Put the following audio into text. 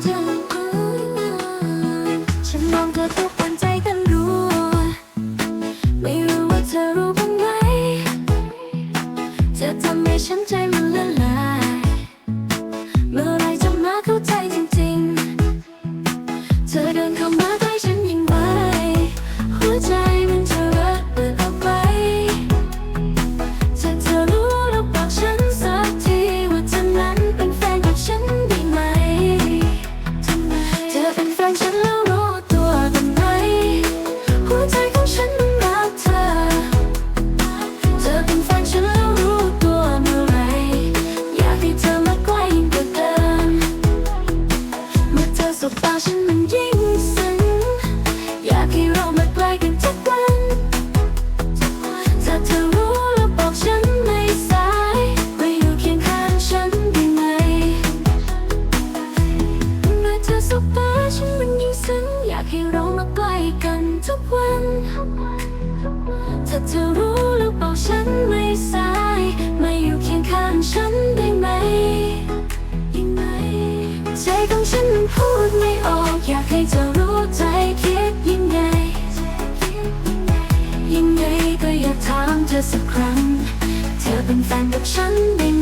เธอฉันมองเธอทุกวันใจกันรู้ ไม่รู้ว่าเธอรู้บ้างไหม เธอทำให้ฉันใจมันละลาย เมื่อไรจะมาเข้าใจจริงๆ เธอเดินเข้ามา วันถ้าเธอรู้แล้วบอกฉันไม่สายไม่อยู่เคียงข้างฉันได้ไหมได้ไหม ใจของฉันมันพูดไม่ออก อยากให้เธอรู้ใจคิดยังไง ยังไงก็อยากถามเธอสักครั้ง เธอเป็นแฟนกับฉันได้ไหม